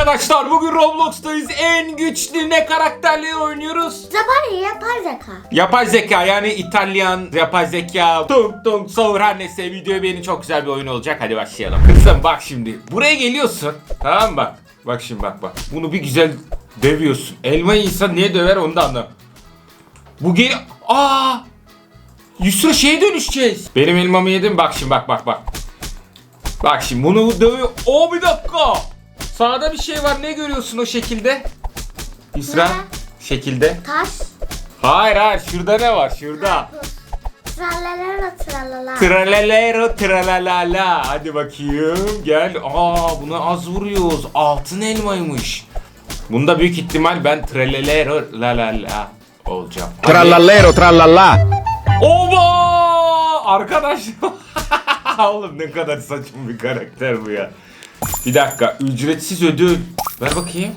Arkadaşlar bugün Roblox'tayız. En güçlü ne karakterleri oynuyoruz? Zabari yapar zeka. Yapay zeka yani İtalyan yapay zeka tung tung savur her neyse video benim çok güzel bir oyun olacak hadi başlayalım. Kızım bak şimdi buraya geliyorsun tamam bak bak şimdi bak bak bunu bir güzel dövüyorsun. Elmayı insan niye döver onu da anlam. Bu gel aa Yusra şeye dönüşeceğiz. Benim elmamı yedin bak şimdi bak bak bak. Bak şimdi bunu dövüyor. O bir dakika. Sağda bir şey var ne görüyorsun o şekilde? Yusra Ne? şekilde. Taş. Hayır hayır şurada ne var şurada. Tralalala tralala. Tralalero tralalala. Hadi bakayım gel. Aa buna az vuruyoruz. Altın elmaymış. Bunda büyük ihtimal ben tralalero la la la olacağım. Hadi. Trallallero trallallà. Oba! Arkadaş. Oğlum ne kadar saçma bir karakter bu ya. Bir dakika. Ücretsiz ödül. Ver bakayım.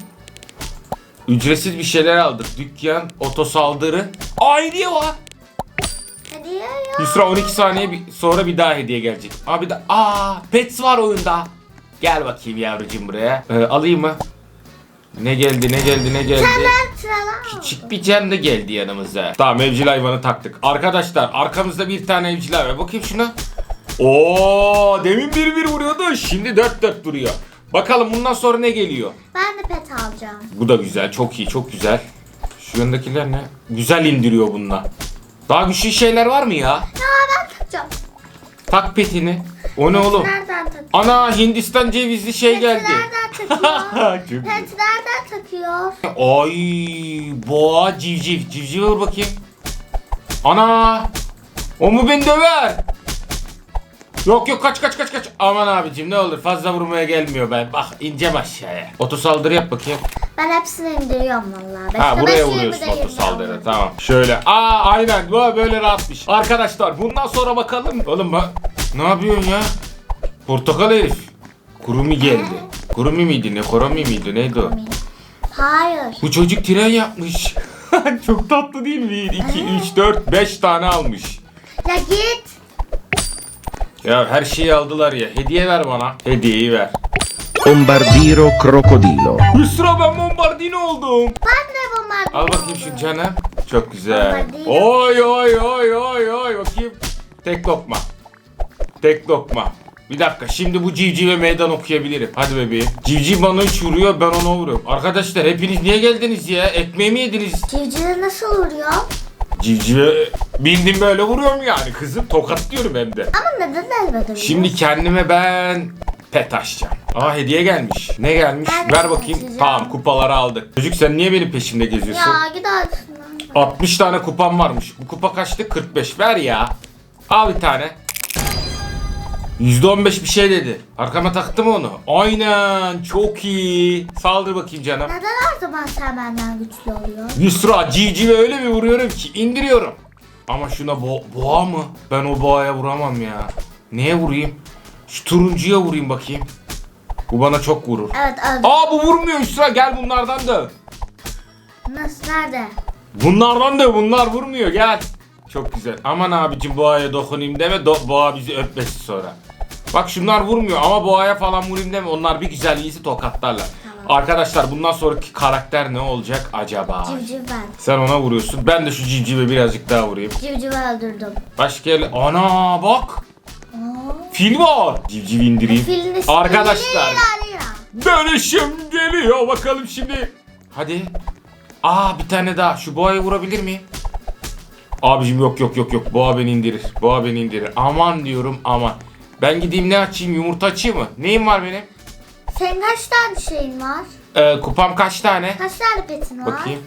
Ücretsiz bir şeyler aldık. Dükkan, otosaldırı. Aa hediye var. Hadi ya. Yusra 12 saniye bir- sonra bir daha hediye gelecek. Abi de aa pets var oyunda. Gel bakayım yavrucuğum buraya. Ee, alayım mı? Ne geldi ne geldi ne geldi? Tralala tralala. Küçük bir can da geldi yanımıza. Tamam evcil hayvanı taktık. Arkadaşlar arkamızda bir tane evcil hayvan. Bakayım şuna. Oo demin bir bir vuruyordu. Şimdi dört dört duruyor. Bakalım bundan sonra ne geliyor? Ben de pet alacağım. Bu da güzel. Çok iyi. Çok güzel. Şu yandakiler ne? Güzel indiriyor bununla. Daha güçlü şeyler var mı ya? Ya ben takacağım. Tak petini. O ne oğlum? Nereden takıyor? Ana Hindistan cevizli şey geldi. Pet nereden Çok takıyor? iyi. Pet nereden takıyor? Ay boğa civciv. Civciv vur bakayım. Ana. O mu beni döver? Yok yok kaç kaç kaç kaç. Aman abicim ne olur fazla vurmaya gelmiyor ben. Bak ineceğim aşağıya. Oto saldırı yap bakayım. Ben hepsini indiriyorum vallahi. Ha buraya vuruyorsun oto saldırı tamam. Şöyle. Aa aynen bu böyle rahatmış. Arkadaşlar bundan sonra bakalım. Oğlum bak ne yapıyorsun ya? Portakal herif. Kurumi geldi. Kurumi miydi ne? Koromi miydi? Neydi o? Hayır. Bu çocuk tren yapmış. Çok tatlı değil mi? 1, 2, 3, 4, 5 tane almış. Ya git. Ya her şeyi aldılar ya. Hediye ver bana. Hediyeyi ver. Bombardiro crocodilo. Hüsra ben bombardino oldum. Ben de bunlar. Al bakayım şu canı. Çok güzel. Bombardino. Oy oy oy oy oy. Bakayım. Tek lokma. Tek lokma. Bir dakika şimdi bu civcive meydan okuyabilirim. Hadi bebeğim. Civciv bana üç vuruyor ben ona vuruyorum. Arkadaşlar hepiniz niye geldiniz ya? Ekmeği mi yediniz? Civcivi nasıl vuruyor? Civcive bildim böyle vuruyorum yani kızım. Tokatlıyorum hem de. Ama neden elbette Şimdi kendime ben pet açacağım. Aa hediye gelmiş. Ne gelmiş? Ben de Ver bakayım. açacağım. Tamam kupaları aldık. Çocuk sen niye benim peşimde geziyorsun? Ya git ağzından. 60 tane kupam varmış. Bu kupa kaçtı? 45. Ver ya. Al bir tane. %15 bir şey dedi. Arkama taktı mı onu? Aynen. Çok iyi. Saldır bakayım canım. Neden her zaman sen benden güçlü oluyorsun? Yusra civcive öyle bir vuruyorum ki indiriyorum. Ama şuna bo- boğa mı? Ben o boğaya vuramam ya. Neye vurayım? Şu turuncuya vurayım bakayım. Bu bana çok vurur. Evet öldü. Aa bu vurmuyor Yusra gel bunlardan da. Nasıl nerede? Bunlardan da bunlar vurmuyor gel. Çok güzel. Aman abicim boğaya dokunayım deme do- boğa bizi öpmesin sonra. Bak şunlar vurmuyor ama boğaya falan vurayım deme onlar bir güzel iyisi tokatlarlar. Arkadaşlar bundan sonraki karakter ne olacak acaba? Civciv ben. Sen ona vuruyorsun. Ben de şu civcive birazcık daha vurayım. Civcivi öldürdüm. Başka yerle... Ana bak. Oo. Fil var. Civciv indireyim. Filin ismi Arkadaşlar. Dönüşüm geliyor. Bakalım şimdi. Hadi. Aa bir tane daha. Şu boğayı vurabilir miyim? Abicim yok yok yok yok. Boğa beni indirir. Boğa beni indirir. Aman diyorum aman. Ben gideyim ne açayım? Yumurta açayım mı? Neyim var benim? Senin kaç tane şeyin var? Ee, kupam kaç tane? Kaç tane petin var? Bakayım.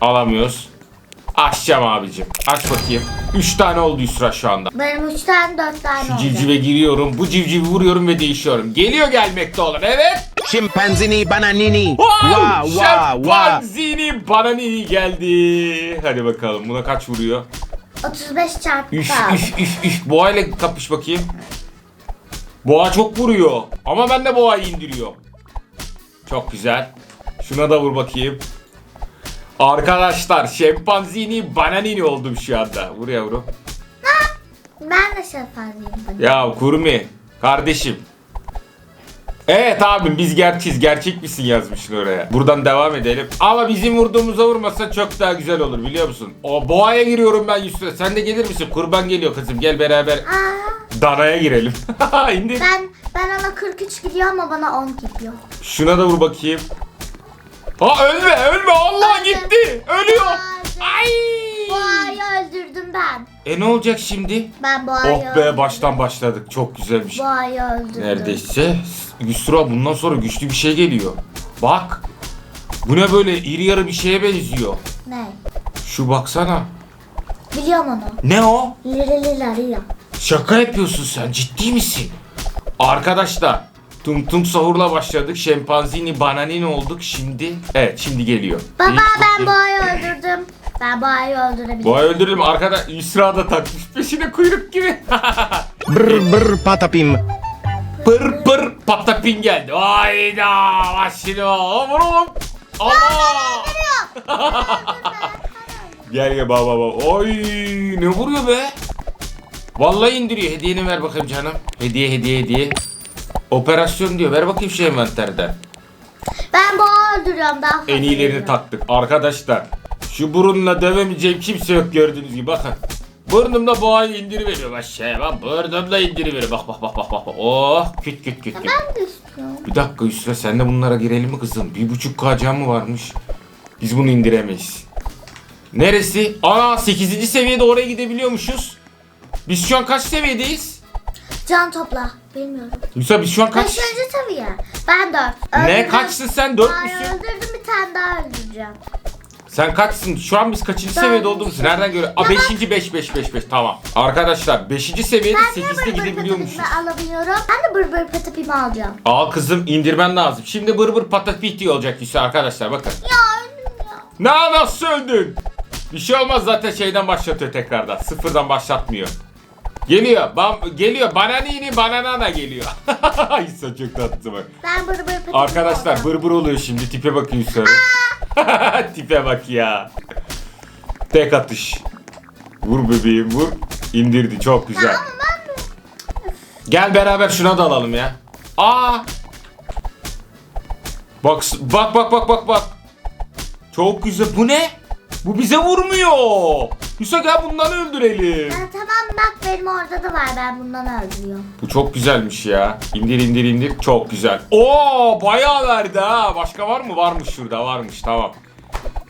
Alamıyoruz. Açacağım abicim. Aç bakayım. 3 tane oldu Yusra şu anda. Benim üç tane dört tane Şu oldu. civcive giriyorum. Bu civcivi vuruyorum ve değişiyorum. Geliyor gelmekte olan. Evet. Scimpanzini bananini. Wow! Wow wow wow. Şempanzini bananini geldi. Hadi bakalım. Buna kaç vuruyor? 35 çarpı. Üf üf üf üf. Boğa ile kapış bakayım. Boğa çok vuruyor. Ama ben de boğayı indiriyor. Çok güzel. Şuna da vur bakayım. Arkadaşlar şempanzini bananini oldum şu anda. Vur yavrum. Ben de şempanzeyim. Ya Kurmi kardeşim. Evet abim biz gerçeğiz. Gerçek misin yazmışsın oraya. Buradan devam edelim. Ama bizim vurduğumuza vurmasa çok daha güzel olur biliyor musun? O boğaya giriyorum ben Yusra. Sen de gelir misin? Kurban geliyor kızım. Gel beraber Aa, danaya girelim. İndir. ben ben ona 43 gidiyor ama bana 10 gidiyor. Şuna da vur bakayım. Ha ölme ölme Allah Öldü. gitti. Ölüyor. Ay. Boğayı öldürdüm ben. E ne olacak şimdi? Ben boğayı Oh be öldürdüm. baştan başladık. Çok güzelmiş. Boğayı öldürdüm. Neredeyse Yusra bundan sonra güçlü bir şey geliyor. Bak. Bu ne böyle iri yarı bir şeye benziyor. Ne? Şu baksana. Biliyorum onu. Ne o? Lirili larila. Şaka yapıyorsun sen ciddi misin? Arkadaşlar Tung Tung Sahur'la başladık. Şempanzini bananini olduk şimdi. Evet şimdi geliyor. Baba İlk ben boğayı öldürdüm. Ben boğayı öldürebilirim. Boğa öldürdüm. Arkada Yusra da takmış peşine kuyruk gibi. Brr brr patapim. pır pır patapin geldi. Hayda başını vur oğlum. Allah. gel gel baba baba. Oy ne vuruyor be? Vallahi indiriyor. Hediyeni ver bakayım canım. Hediye hediye hediye. Operasyon diyor. Ver bakayım şu envanterden. Ben boğa öldürüyorum daha fazla. En iyilerini taktık. Arkadaşlar şu burunla dövemeyeceğim kimse yok gördüğünüz gibi bakın. Burnumda boğayı indiriveriyor aşağıya bak. Burnumda indiriveriyor. Bak bak bak bak bak. Oh küt küt küt küt. Ben de istiyorum. Bir dakika Yusra sen de bunlara girelim mi kızım? Bir buçuk kacam mı varmış? Biz bunu indiremeyiz. Neresi? Aa 8. seviyede oraya gidebiliyormuşuz. Biz şu an kaç seviyedeyiz? Can topla. Bilmiyorum. Yusra biz şu an kaç? Kaçıncı seviye? Ben 4. Ne kaçsın sen? Dört Ay müsün? öldürdüm bir tane daha öldüreceğim. Sen kaçsın? Şu an biz kaçıncı seviyede olduğumuzu nereden görüyoruz? Aa Ya 5. 5 5 5 5 tamam. Arkadaşlar 5. seviyede Ben niye 8'de bır bır gidebiliyormuşuz. patapimi alabiliyorum? Ben de bır bır patapimi alacağım. Al kızım indirmen lazım. Şimdi bır bır patatpiti olacak Yusra arkadaşlar bakın. Ya öldüm ya. Ne nasıl öldün? Bir şey olmaz zaten şeyden başlatıyor tekrardan. Sıfırdan başlatmıyor. Geliyor. Bam, geliyor. Bananini bananana geliyor. İsa çok tatlı bak. Ben bır bır Arkadaşlar bır bır oluyor şimdi. Tipe bakın Yusra. Tipe bak ya. Tek atış. Vur bebeğim vur. İndirdi çok güzel. Ama ben. Gel beraber şuna da alalım ya. Aa! Bak bak bak bak bak bak. Çok güzel. Bu ne? Bu bize vurmuyor. Yusuf gel bundan öldürelim. Tamam bak benim orada da var ben bundan öldürüyorum. Bu çok güzelmiş ya. İndir indir indir. Çok güzel. Oo bayağı verdi ha. Başka var mı? Varmış şurada varmış tamam.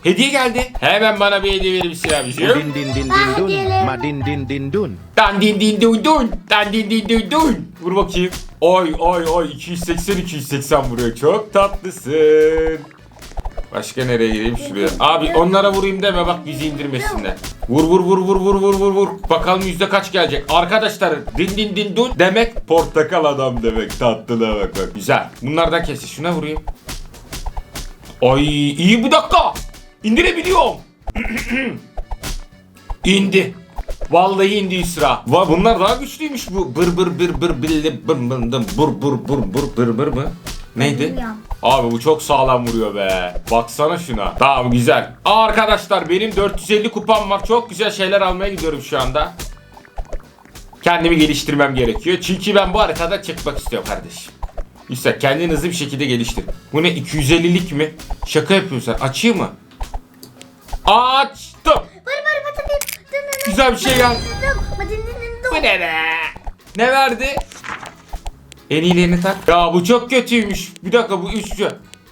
Hediye geldi. Hemen bana bir hediye verir misin abiciğim? Din din din din dun. Ma din din din dun. Dan din din dun dun. Dan din din dun dun. Vur bakayım. Oy oy oy 280 280 vuruyor. Çok tatlısın. Başka nereye gireyim şuraya? Abi onlara vurayım deme bak bizi indirmesinler. Vur vur vur vur vur vur vur vur. Bakalım yüzde kaç gelecek. Arkadaşlar din din din dun demek portakal adam demek. Tatlına bak bak. Güzel. Bunlardan kesin. Şuna vurayım. Ay iyi bir dakika. İndirebiliyorum. İndi. Vallahi indi Yusra. Va bunlar daha güçlüymüş bu. Bır bır bır bır bır bır dım bur bur bur bur bır bır mı? Neydi? Bilmiyorum. Abi bu çok sağlam vuruyor be. Baksana şuna. Tamam güzel. Aa, arkadaşlar benim 450 kupam var. Çok güzel şeyler almaya gidiyorum şu anda. Kendimi geliştirmem gerekiyor. Çünkü ben bu haritada çıkmak istiyorum kardeşim. İşte kendini hızlı bir şekilde geliştir. Bu ne 250'lik mi? Şaka yapıyorsun sen. Açayım mı? Açtım. Güzel bir şey geldi. Bu ne be? Ne verdi? En iyilerini tak. Ya bu çok kötüymüş. Bir dakika bu üç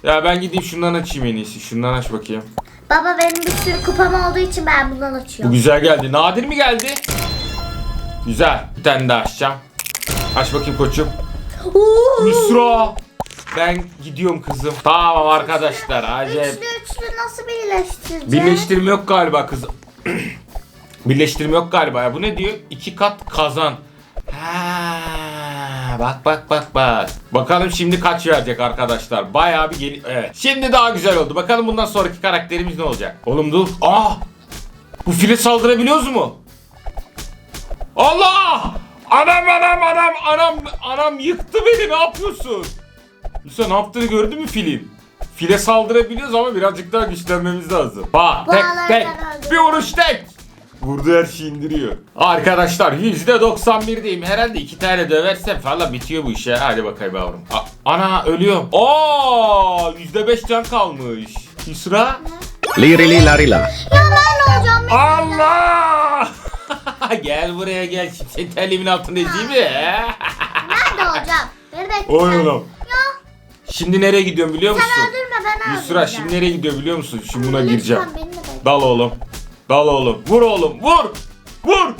Ya ben gideyim şundan açayım en iyisi. Şundan aç bakayım. Baba benim bir sürü kupam olduğu için ben bundan Bu açıyorum. güzel geldi. Nadir mi geldi? Güzel. Bir tane daha açacağım. Aç bakayım koçum. Oo. Yusra. Ben gidiyorum kızım. Tamam arkadaşlar. Acayip. Üçlü üçlü nasıl birleştireceğiz? Birleştirme yok galiba kızım. Birleştirme yok galiba ya. Bu ne diyor? İki kat kazan. Ha, bak bak bak bak. Bakalım şimdi kaç verecek arkadaşlar. Bayağı bir gel Evet. Şimdi daha güzel oldu. Bakalım bundan sonraki karakterimiz ne olacak? Oğlum dur. Aa! Bu file saldırabiliyoruz mu? Allah! Anam anam anam anam anam yıktı beni. Ne yapıyorsun? Musa ne yaptığını gördün mü filin? File saldırabiliyoruz ama birazcık daha güçlenmemiz lazım. Bak tek tek. Bir vuruş tek. Vurdu her şeyi indiriyor. Arkadaşlar %91'deyim. Herhalde iki tane döversem falan bitiyor bu iş ya. Hadi bakayım yavrum. A- Ana ölüyorum. Aa %5 can kalmış. Yusra. Lirili larila. Ya ben ne olacağım? Allah! gel buraya gel. Şimdi seni telimin altında ezeyim mi? Nerede olacağım? Beni bekle. Oy oğlum. Şimdi nereye gidiyorum biliyor musun? sen öldürme ben öldüreceğim. Yusra şimdi nereye gidiyor biliyor musun? Şimdi buna gireceğim. de. Dal oğlum. Dal oğlum. Vur oğlum. Vur. Vur.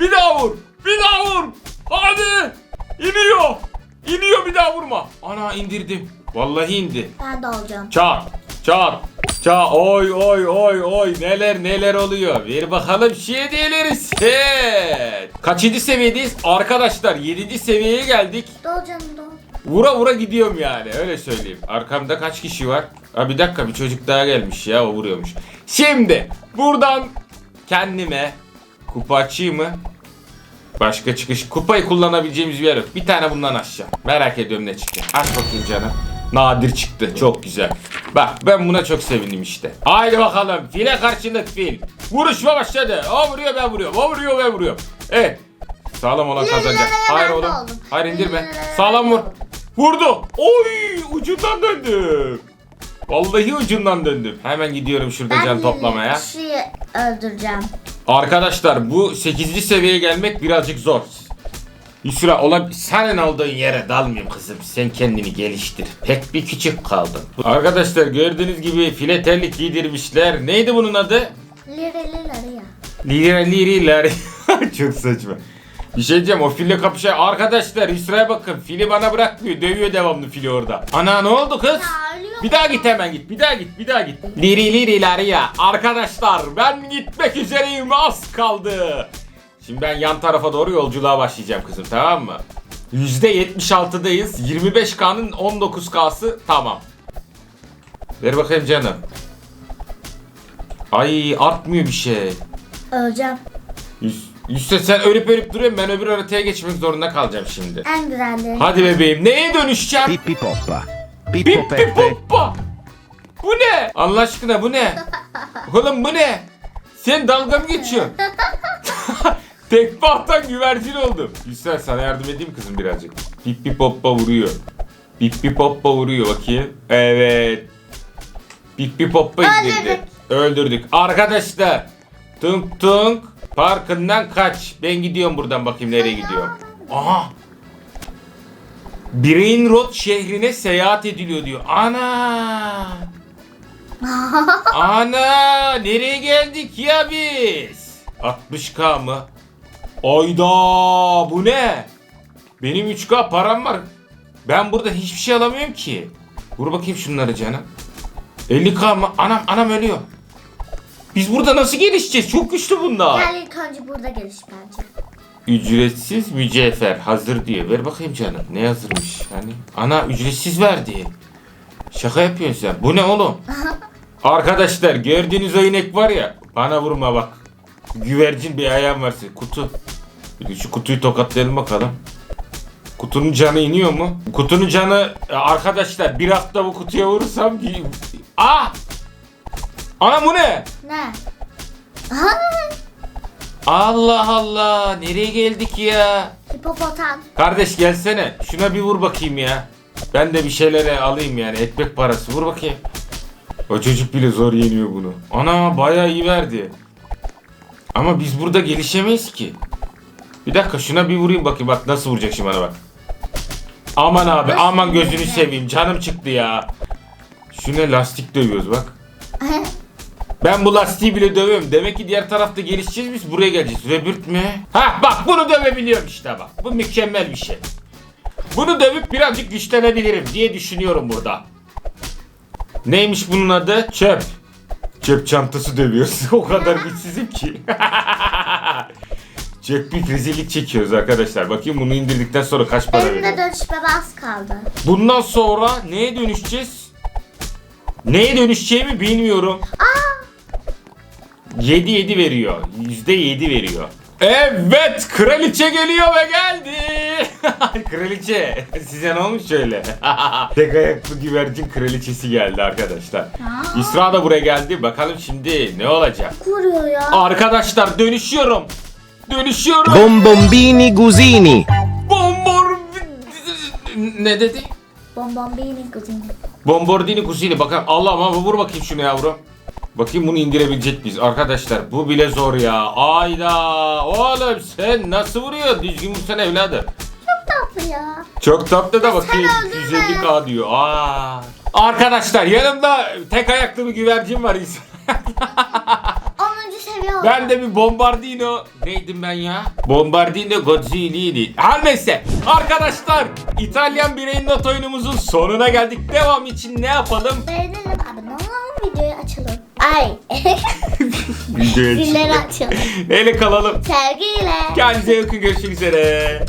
Bir daha vur. Bir daha vur. Hadi. İniyor. İniyor bir daha vurma. Ana indirdim. Vallahi indi. Ben de olacağım. Çağır. Çağır. Çağır. Oy oy oy oy. Neler neler oluyor. Ver bakalım şey diyelim. Kaçıncı seviyedeyiz? Arkadaşlar 7. seviyeye geldik. Doğacağım doğ. Vura vura gidiyorum yani öyle söyleyeyim. Arkamda kaç kişi var? Ha bir dakika bir çocuk daha gelmiş ya o vuruyormuş. Şimdi buradan kendime kupa açayım mı? Başka çıkış. Kupayı kullanabileceğimiz bir yer yok. Bir tane bundan aşağı. Merak ediyorum ne çıkacak. Aç bakayım canım. Nadir çıktı. Çok güzel. Bak ben buna çok sevindim işte. Haydi bakalım. File karşılık fil. Vuruşma başladı. O vuruyor ben vuruyorum. O vuruyor ben vuruyorum. Evet. Sağlam olan kazanacak. Hayır oğlum. Hayır indirme. Sağlam vur. Oldum. Vurdu. Oy ucundan döndüm. Vallahi ucundan döndüm. Hemen gidiyorum şurada Ben can toplamaya. kişiyi öldüreceğim. Arkadaşlar bu 8. seviyeye gelmek birazcık zor. Yusra ola senin olduğun yere dalmayayım kızım. Sen kendini geliştir. Pek bir küçük kaldın. Arkadaşlar gördüğünüz gibi file terlik giydirmişler. Neydi bunun adı? Lirelileri ya. Lira liriler. Çok saçma. Bir şey diyeceğim o fille kapışa. Arkadaşlar Yusra'ya bakın. Fili bana bırakmıyor. Dövüyor devamlı fili orada. Ana ne oldu kız? Bir daha git hemen git. Bir daha git. Bir daha git. Liri liriler ya. Arkadaşlar ben gitmek üzereyim. Az kaldı. Şimdi ben yan tarafa doğru yolculuğa başlayacağım kızım tamam mı? %76'dayız. 25K'nın 19K'sı tamam. Ver bakayım canım. Ay artmıyor bir şey. Öleceğim. Yüz- Yüzse sen ölüp ölüp duruyorsun ben öbür haritaya geçmek zorunda kalacağım şimdi. En güzelleri. Hadi bebeğim neye dönüşeceğim? Pippi poppa. Pip Pippo pip peppe. poppa. Bu ne? Allah aşkına bu ne? Oğlum bu ne? Sen dalga mı geçiyorsun? Tekme atan güvercin oldum. Yüksel sana yardım edeyim kızım birazcık. Pip pip poppa vuruyor. Pip pip poppa vuruyor bakayım. Evet. Pip pip poppa indirdi. Öldürdük. Öldürdük. Arkadaşlar. Tunk tunk. Parkından kaç. Ben gidiyorum buradan bakayım nereye gidiyorum. Aha. Brain Road şehrine seyahat ediliyor diyor. Ana! Ana! Nereye geldik ya biz? 60k mı? Ayda! Bu ne? Benim 3k param var. Ben burada hiçbir şey alamıyorum ki. Vur bakayım şunları canım. 50k mı? Anam anam ölüyor. Biz burada nasıl gelişeceğiz? Çok güçlü bunlar. Gel ilk önce burada geliş bence. Ücretsiz mücevher hazır diyor. Ver bakayım canım. Ne hazırmış? Hani ana ücretsiz verdi. Şaka yapıyorsun sen. Bu ne oğlum? Arkadaşlar gördüğünüz o inek var ya. Bana vurma bak. Güvercin bir ayağım varsa. Kutu. Bir de şu kutuyu tokatlayalım bakalım. Kutunun canı iniyor mu? Kutunun canı e, arkadaşlar bir hafta bu kutuya vurursam. Ah! Ana bu ne? Ne? Allah Allah nereye geldik ya? Hipopotam. Kardeş gelsene. Şuna bir vur bakayım ya. Ben de bir şeylere alayım yani. Ekmek parası. Vur bakayım. O çocuk bile zor yeniyor bunu. Ana bayağı iyi verdi. Ama biz burada gelişemeyiz ki. Bir dakika şuna bir vurayım bakayım. Bak nasıl vuracak şimdi bana bak. Aman abi aman gözünü seveyim. Canım çıktı ya. Şu ne lastik dövüyoruz bak. Ben bu lastiği bile dövüyorum. Demek ki diğer tarafta gelişeceğiz biz buraya geleceğiz. Rebirth mi? Ha bak bunu dövebiliyorum işte bak. Bu mükemmel bir şey. Bunu dövüp birazcık güçlenebilirim diye düşünüyorum burada. Neymiş bunun adı? Çöp. Çöp çantası dövüyoruz. o kadar güçsüzüm ki. Çok büyük rezillik çekiyoruz arkadaşlar. Bakayım bunu indirdikten sonra kaç para veriyor. dönüşmeme az kaldı. Bundan sonra neye dönüşeceğiz? Neye dönüşeceğimi bilmiyorum. 7 7 veriyor. %7 veriyor. Evet kraliçe geliyor ve geldi. kraliçe size ne olmuş şöyle? Tek ayaklı güvercin kraliçesi geldi arkadaşlar. İsra da buraya geldi. Bakalım şimdi ne olacak? Vuruyor ya. Arkadaşlar dönüşüyorum. Dönüşüyorum. Bombombini gusini. Bombor... Ne dedi? Bonbon kuzini. Bombordini kusini bakalım. Allah'ım ama vur bakayım şunu yavrum. Bakayım bunu indirebilecek miyiz? Arkadaşlar bu bile zor ya. Ayda. Oğlum sen nasıl vuruyor? Düzgün vursana evladım. Çok tatlı ya. Çok tatlı da bakayım. öldürme. 150k diyor. Aa. Arkadaşlar yanımda tek ayaklı bir güvercin var. 10. seviye oldu. Ben de bir bombardino neydim ben ya? Bombardino Godzilla'ydi. Her neyse. Arkadaşlar İtalyan Brain Not oyunumuzun sonuna geldik. Devam için ne yapalım? Beğenelim abone olalım videoyu açalım. Ay. Videoya açalım. Neyle kalalım? Sevgiyle. Kendinize iyi bakın görüşmek üzere.